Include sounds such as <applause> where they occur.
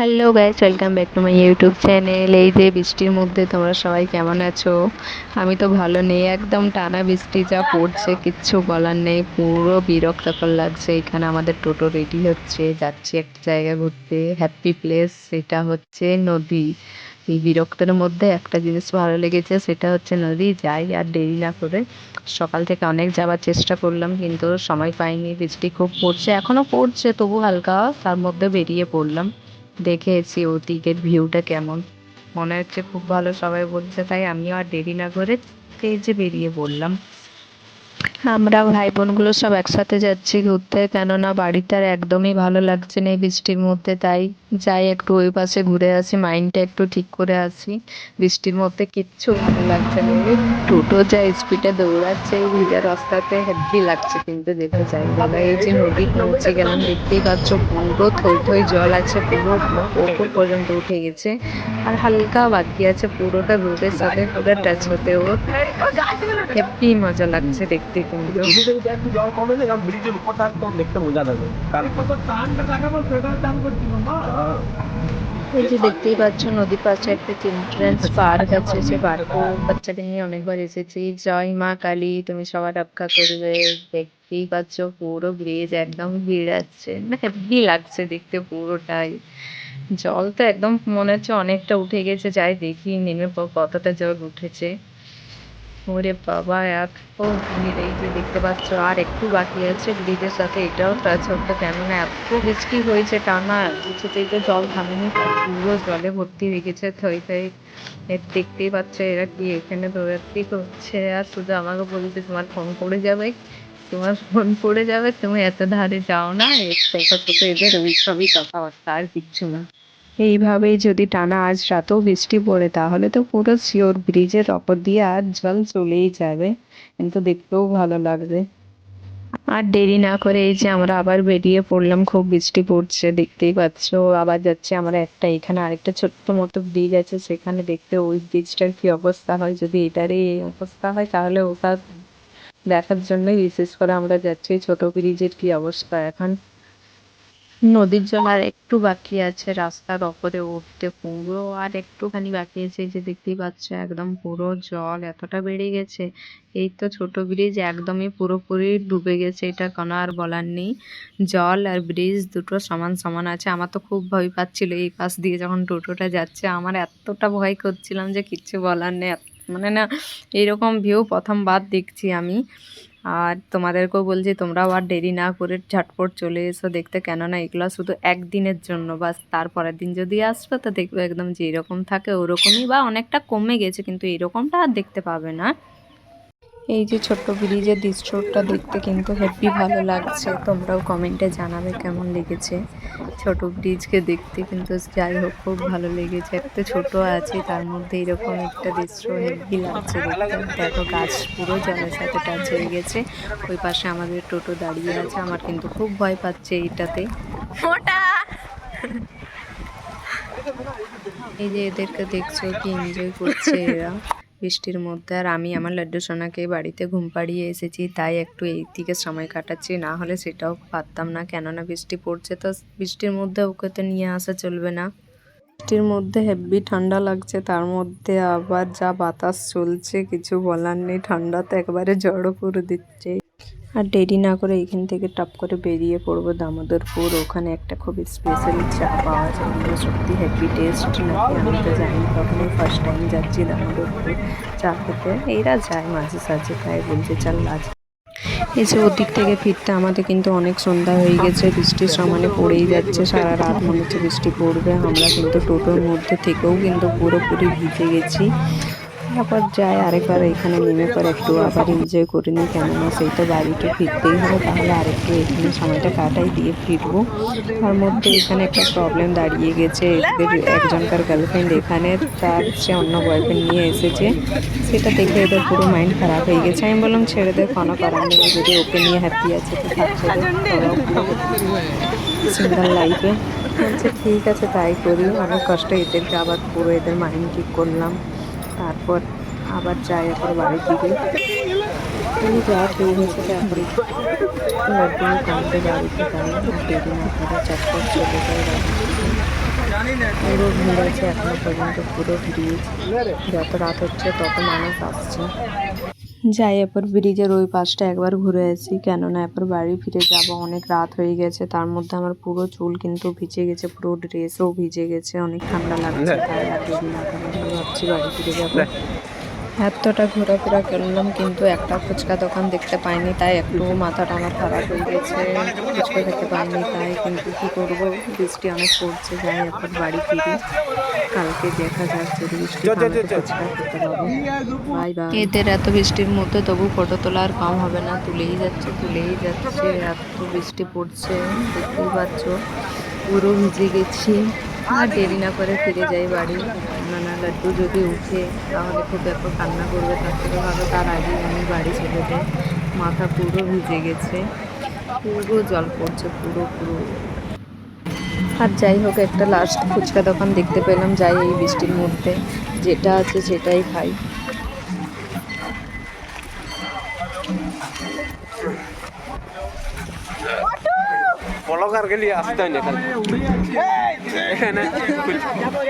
Hello guys welcome back to my YouTube channel এই যে বৃষ্টির মধ্যে তোমরা সবাই কেমন আছো? আমি তো ভালো নেই, একদম টানা বৃষ্টি যা পড়ছে, কিচ্ছু বলার নেই। পুরো বিরক্তকর লাগছে, এখানে আমাদের টোটো রেডি হচ্ছে, যাচ্ছি একটা জায়গা ঘুরতে। হ্যাপি প্লেস সেটা হচ্ছে নদী। এই বিরক্তের মধ্যে একটা জিনিস ভালো লেগেছে, সেটা হচ্ছে নদী। যাই, আর দেরি না করে সকাল থেকে অনেক যাওয়ার চেষ্টা করলাম, কিন্তু সময় পাইনি। বৃষ্টি খুব পড়ছে, এখনও পড়ছে, তবু হালকা তার মধ্যে বেরিয়ে পড়লাম। দেখে এসেছি দিকের ভিউটা কেমন। মনে হচ্ছে খুব ভালো সবাই বলছে, তাই আমিও আর দেরি না করে পেজে বেরিয়ে পড়লাম। আমরা ভাই বোনগুলো সব একসাথে যাচ্ছি ঘুরতে, কেননা বাড়িতে আর একদমই ভালো লাগছে না এই বৃষ্টির মধ্যে। তাই যাই একটু ওই পাশে ঘুরে আসি মাইন্ডটা একটু ঠিক করে আসি। বৃষ্টির মধ্যে কিচ্ছু ভালো লাগছে না। টোটো যা স্পিডে দৌড়াচ্ছে, এই ভিজা রাস্তাতে হেভি লাগছে কিন্তু যেতে চাই বলে এই যে নদীর পৌঁছে গেলাম, দেখতেই পাচ্ছ পুরো থই থই জল আছে, পুরো ওপর পর্যন্ত উঠে গেছে। আর হালকা বাকি আছে, পুরোটা রোদের সাথে পুরো টাচ হতে ও হেভি মজা লাগছে দেখতে। একটু জল কমে যায় কারণ ব্রিজের উপর থাকতো দেখতে মজা লাগবে। এই যে দেখতেই পাচ্ছ নদীর পাশে একটা চিলড্রেন্স পার্ক আছে <laughs> সে পার্কে বাচ্চাদের নিয়ে অনেকবার এসেছি। জয় মা কালী তুমি সবার রক্ষা করবে। দেখতেই পাচ্ছ পুরো ব্রিজ একদম ভিড়াচ্ছে না হেভি লাগছে দেখতে পুরোটাই। জল তো একদম মনে হচ্ছে অনেকটা উঠে গেছে যাই দেখি নেমে পর কতটা জল উঠেছে। ওরে বাবা, এত ভিড়, এই যে দেখতে পাচ্ছ, আর একটু বাকি আছে ব্রিজের সাথে, এটাও টাচ হতো কেননা এত বৃষ্টি হয়েছে টানা, কিছুতেই তো জল থামেনি, পুরো জলে ভর্তি হয়ে গেছে, থই থই দেখতেই পাচ্ছ এরা কি এখানে দৌড়াদৌড়ি করছে, আর শুধু আমাকে বলছে, তোমার ফোন পড়ে যাবে, তোমার ফোন পড়ে যাবে, তুমি এত ধারে যাও না এদের ওই সবই কথাবার্তা, আর কিচ্ছু না। এইভাবেই যদি টানা আজ রাতেও বৃষ্টি পড়ে, তাহলে তো পুরো শিওর ব্রিজের ওপর দিয়ে আর জল চলেই যাবে। কিন্তু দেখতেও ভালো লাগবে। আর দেরি না করে এই যে আমরা আবার বেরিয়ে পড়লাম, খুব বৃষ্টি পড়ছে, দেখতেই পাচ্ছ। আবার যাচ্ছে আমরা একটা, এখানে আরেকটা ছোট্ট মতো ব্রিজ আছে, সেখানে দেখতে ওই ব্রিজটার কি অবস্থা হয়। যদি এটারই এই অবস্থা হয়, তাহলে ওটা দেখার জন্যই বিশেষ করে আমরা যাচ্ছি। ছোট ব্রিজের কি অবস্থা এখন? নদীর জল আর একটু বাকি আছে, রাস্তার ওপরে উঠতে পুরো আর একটুখানি বাকি আছে যে দেখতেই পাচ্ছ একদম পুরো জল এতটা বেড়ে গেছে। এই তো ছোট ব্রিজ একদমই পুরোপুরি ডুবে গেছে, এটা কোনো আর বলার নেই। জল আর ব্রিজ দুটো সমান সমান আছে, আমার তো খুব ভয় পাচ্ছিল এই পাশ দিয়ে যখন টোটোটা যাচ্ছে, আমার এতটা ভয় করছিলাম যে কিচ্ছু বলার নেই মানে না এইরকম ভিউ প্রথমবার দেখছি আমি। আর তোমাদেরকেও বলছি, তোমরাও আর দেরি না করে ঝটপট চলে এসো, দেখতে কেননা এগুলো শুধু একদিনের জন্য, বাস তারপরের দিন যদি আসবে তো দেখবে একদম যেরকম থাকে ওরকমই বা অনেকটা কমে গেছে, কিন্তু এরকমটা আর দেখতে পাবে না। এই যে ছোট্ট ব্রিজের দৃশ্যটা দেখতে কিন্তু হেভি ভালো লাগছে। তোমরাও কমেন্টে জানাবে কেমন লেগেছে ছোট ব্রিজকে দেখতে। কিন্তু যাই হোক খুব ভালো লেগেছে। একটা ছোট আছে তার মধ্যে এরকম একটা দৃশ্য হেভি লাগছে দেখতে। দেখো গাছ পুরো জলের সাথে টাচ হয়ে গেছে। ওই পাশে আমাদের টোটো দাঁড়িয়ে আছে। আমার কিন্তু খুব ভয় পাচ্ছে এইটাতে। এই যে এদেরকে দেখছ কি এনজয় করছে এরা। বৃষ্টির মধ্যে আর আমি আমার লাড্ডু সোনাকে বাড়িতে ঘুম পাড়িয়ে এসেছি, তাই একটু এই দিকে সময় কাটাচ্ছি। না হলে সেটাও পারতাম না, কেননা বৃষ্টি পড়ছে তো বৃষ্টির মধ্যে ওকে তো নিয়ে আসা চলবে না। বৃষ্টির মধ্যে হেভি ঠান্ডা লাগছে, তার মধ্যে আবার যা বাতাস চলছে, কিছু বলার নেই। ঠান্ডা তো একবারে জড়ো করে দিচ্ছে আর দেরি না করে এখান থেকে টপ করে বেরিয়ে পড়ব দামোদরপুর। ওখানে একটা খুব স্পেশাল চা পাওয়া যায়। সত্যি হ্যাপি টেস্ট নাকি? আমি তো জানি তখনই ফার্স্ট টাইম যাচ্ছি দামোদরপুর চা খেতে। এরা যায় মাঝে সাঝে তাই বলছে চাল আজ। এই যে ওদিক থেকে ফিরতে আমাদের কিন্তু অনেক সন্ধ্যা হয়ে গেছে বৃষ্টির সমানে পড়েই যাচ্ছে, সারা রাত মনে হচ্ছে বৃষ্টি পড়বে। আমরা কিন্তু টোটোর মধ্যে থেকেও কিন্তু পুরোপুরি ভিজে গেছি। তারপর যাই, আরেকবার এখানে নেমে পর একটু আবার এনজয় করে নিই। কেননা সেই তো বাড়িতে ফিরতেই হবে, তাহলে আরেকটু এখানে সময়টা কাটাই, দিয়ে ফিরবো। তার মধ্যে এখানে একটা প্রবলেম দাঁড়িয়ে গেছে। এদের একজনকার গার্লফ্রেন্ড এখানে, তার সে অন্য বয়ফ্রেন্ড নিয়ে এসেছে। সেটা দেখে এদের পুরো মাইন্ড খারাপ হয়ে গেছে। আমি বললাম, ছেড়ে দে, কোনো করার নেই, যদি ওকে নিয়ে হ্যাপি আছে, তো সিঙ্গেল লাইফে বলছে, ঠিক আছে, তাই করি। অনেক কষ্ট, এদেরকে আবার পুরো এদের মাইন্ড ঠিক করলাম। তারপর আবার যাই একবার বাড়ির দিকে। এই যা পেয়ে গেছে তারপরে কানতে বাড়িতে যাই। দেরি করে চটপট পুরো ভিড় আছে এখনও পর্যন্ত পুরো ব্রিজ যত রাত হচ্ছে তত মানুষ আসছে। যাই এরপর ব্রিজের ওই পাশটা একবার ঘুরে আসি। কেননা এরপর বাড়ি ফিরে যাব। অনেক রাত হয়ে গেছে। তার মধ্যে আমার পুরো চুল কিন্তু ভিজে গেছে পুরো ড্রেসও ভিজে গেছে। অনেক ঠান্ডা লাগছে তাই আর ভাবছি বাড়ি ফিরে যাব। এতটা ঘোরাফেরা করলাম কিন্তু একটা ফুচকা দোকান দেখতে পাইনি তাই একটু মাথাটা আমার খারাপ হয়ে গেছে। ফুচকা খেতে পাইনি তাই কিন্তু কি করব? বৃষ্টি অনেক পড়ছে যাই এখন বাড়ি ফিরি। কালকে দেখা যাক যদি বৃষ্টি ফুচকা খেতে পাবো। এদের এত বৃষ্টির মধ্যে তবু ফটো তোলা আর কম হবে না তুলেই যাচ্ছে তুলেই যাচ্ছে এত বৃষ্টি পড়ছে দেখতেই পাচ্ছ। পুরো ভিজে গেছি। আর দেরি না করে ফিরে যাই বাড়ি। নানা লাড্ডু যদি উঠে, তাহলে খুব ব্যাপক কান্না করবে, তার থেকে ভালো তার আগে আমি বাড়ি চলে যাই। মাথা পুরো ভিজে গেছে, পুরো জল পড়ছে, পুরো পুরো। আর যাই হোক, একটা লাস্ট ফুচকা দোকান দেখতে পেলাম, যাই এই বৃষ্টির মধ্যে। যেটা আছে সেটাই খাই। ব্লগার গেলি আসতে হয় না এখানে